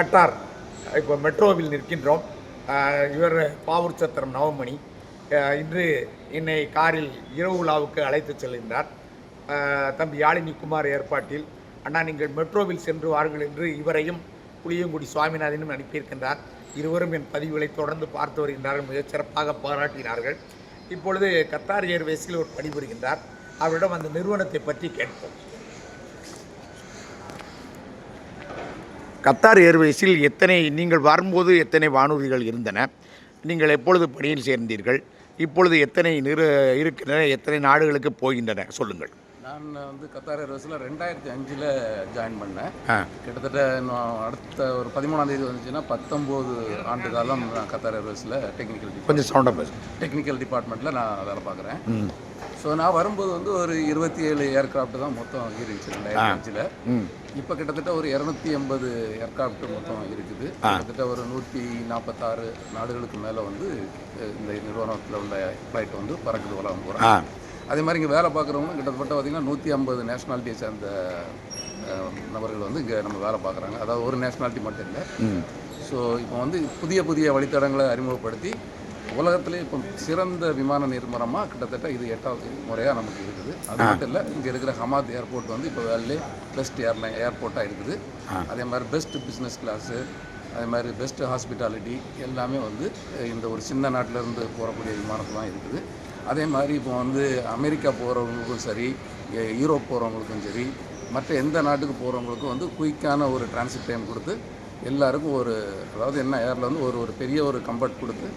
கட்டார். இப்போ மெட்ரோவில் நிற்கின்றோம். இவர் பாவூர் சத்திரம் நவமணி. இன்று என்னை காரில் இரவு விழாவுக்கு அழைத்து செல்கின்றார். தம்பி யாழினி குமார் ஏற்பாட்டில். அண்ணா நீங்கள் மெட்ரோவில் சென்று வாருங்கள் என்று இவரையும் புளியங்குடி சுவாமிநாதனும் அனுப்பியிருக்கின்றார். இருவரும் என் பதிவுகளை தொடர்ந்து பார்த்து வருகின்றார்கள். மிகச் சிறப்பாக பாராட்டினார்கள். இப்பொழுது கத்தார் ஏர்வேஸில் ஒரு பணிபுரிகின்றார். அவரிடம் அந்த நிறுவனத்தை பற்றி கேட்போம். கத்தார் ஏர்வேஸில் எத்தனை நீங்கள் வரும்போது எத்தனை வானூர்திகள் இருந்தன? நீங்கள் எப்பொழுது பணியில் சேர்ந்தீர்கள்? இப்பொழுது எத்தனை நிறு இருக்கின்றன எத்தனை நாடுகளுக்கு போகின்றன? சொல்லுங்கள். நான் வந்து கத்தார் ஏர்வேஸில் ரெண்டாயிரத்தி அஞ்சில் ஜாயின் பண்ணேன். கிட்டத்தட்ட அடுத்த ஒரு பதிமூணாம் தேதி வந்துச்சுன்னா பத்தொம்போது ஆண்டு காலம் நான் கத்தார் ஏர்வேஸில் டெக்னிக்கல் கொஞ்சம் சவுண்டாக டெக்னிக்கல் டிபார்ட்மெண்ட்டில் நான் வேலை பார்க்குறேன். ஸோ நான் வரும்போது வந்து ஒரு இருபத்தி ஏழு ஏர்கிராஃப்ட் தான் மொத்தம் இருந்துச்சு ரெண்டாயிரத்தி அஞ்சில் ம். இப்போ கிட்டத்தட்ட ஒரு இரநூத்தி எண்பது ஏர்கிராஃப்ட் மொத்தம் இருக்குது. கிட்டத்தட்ட ஒரு நூற்றி நாற்பத்தாறு நாடுகளுக்கு மேலே வந்து இந்த நிறுவனத்தில் உள்ள ஃப்ளைட் வந்து பறக்குது உலகம் ஆ. அதே மாதிரி இங்கே வேலை பார்க்குறவங்களும் கிட்டத்தட்ட பார்த்திங்கன்னா நூற்றி ஐம்பது நேஷ்னாலிட்டியை சேர்ந்த நபர்கள் வந்து இங்கே நம்ம வேலை பார்க்குறாங்க. அதாவது ஒரு நேஷ்னாலிட்டி மட்டும் இல்லை. ஸோ இப்போ வந்து புதிய புதிய வழித்தடங்களை அறிமுகப்படுத்தி உலகத்திலே இப்போ சிறந்த விமான நிறுவனமாக கிட்டத்தட்ட இது எட்டாவது முறையாக நமக்கு இருக்குது. அது மட்டும் இல்லை இங்கே இருக்கிற ஹமாத் ஏர்போர்ட் வந்து இப்போ வேர்ல்ட்லே பெஸ்ட் ஏர்லைன் ஏர்போர்ட்டாக இருக்குது. அதே மாதிரி பெஸ்ட் பிஸ்னஸ் கிளாஸு அதே மாதிரி பெஸ்ட் ஹாஸ்பிட்டாலிட்டி எல்லாமே வந்து இந்த ஒரு சின்ன நாட்டிலேருந்து போகக்கூடிய விமானத்தில் தான் இருக்குது. அதே மாதிரி இப்போ வந்து அமெரிக்கா போகிறவங்களுக்கும் சரி யூரோப் போகிறவங்களுக்கும் சரி மற்ற எந்த நாட்டுக்கு போகிறவங்களுக்கும் வந்து குயிக்கான ஒரு டிரான்சிட் டைம் கொடுத்து எல்லாருக்கும் ஒரு அதாவது என்ன ஏரில் வந்து ஒரு ஒரு பெரிய ஒரு கம்ஃபர்ட் கொடுத்து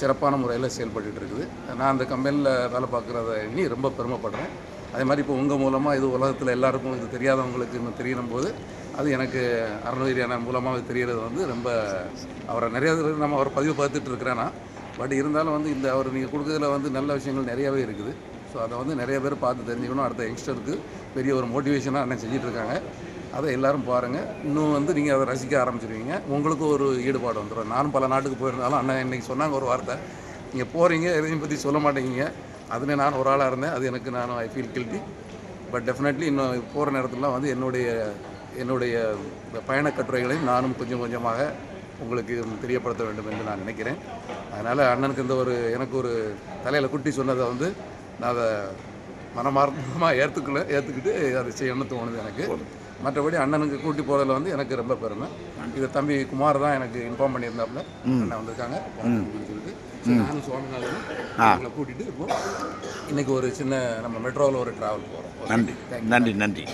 சிறப்பான முறையில் செயல்பட்டு இருக்குது. நான் அந்த கம்பெனியில் வேலை பார்க்குறத எண்ணி ரொம்ப பெருமைப்படுறேன். அதே மாதிரி இப்போ உங்கள் மூலமாக இது உலகத்தில் எல்லாருக்கும் இது தெரியாதவங்களுக்கு இன்னும் தெரியணும் போது அது எனக்கு அருணகிரியான மூலமாக இது தெரியறது வந்து ரொம்ப அவரை நிறைய நம்ம அவரை பதிவு பார்த்துட்டு இருக்கிறேன்னா பட் இருந்தாலும் வந்து இந்த அவர் நீங்கள் கொடுக்குறதுல வந்து நல்ல விஷயங்கள் நிறையாவே இருக்குது. ஸோ அதை வந்து நிறைய பேர் பார்த்து தெரிஞ்சுக்கணும். அடுத்த யங்ஸ்டருக்கு பெரிய ஒரு மோட்டிவேஷனாக அண்ணன் செஞ்சிட்ருக்காங்க அதை எல்லாரும் பாருங்கள் இன்னும் வந்து நீங்கள் அதை ரசிக்க ஆரம்பிச்சிருவீங்க. உங்களுக்கும் ஒரு ஈடுபாடு வந்துடும் நானும் பல நாட்டுக்கு போயிருந்தாலும் அண்ணன் இன்னைக்கு சொன்னாங்க ஒரு வார்த்தை. நீங்கள் போகிறீங்க எதையும் பற்றி சொல்ல மாட்டேங்கிங்க அதில் நான் ஒரு ஆளாக இருந்தேன். அது எனக்கு நானும் I feel guilty but definitely இன்னும் போகிற நேரத்துலலாம் வந்து என்னுடைய என்னுடைய பயணக் கட்டுரைகளையும் நானும் கொஞ்சம் கொஞ்சமாக உங்களுக்கு தெரியப்படுத்த வேண்டும் என்று நான் நினைக்கிறேன். அதனால் அண்ணனுக்கு இந்த ஒரு எனக்கு ஒரு தலையில் குட்டி சொன்னதை வந்து நான் அதை மனமார்ந்தமாக ஏற்றுக்கல ஏற்றுக்கிட்டு அதை செய்யணும்னு தோணுது எனக்கு. மற்றபடி அண்ணனுக்கு கூட்டி போகிறதுல வந்து எனக்கு ரொம்ப பெருமை. இது தம்பி குமார் தான் எனக்கு இன்ஃபார்ம் பண்ணியிருந்தாப்புல. அண்ணன் வந்திருக்காங்க. சொல்லிட்டு. நானும் சுவாமிநாதனும் எங்களை கூட்டிகிட்டு இப்போ இன்னைக்கு ஒரு சின்ன நம்ம மெட்ரோவில் ஒரு ட்ராவல் போகிறோம் நன்றி. நன்றி நன்றி.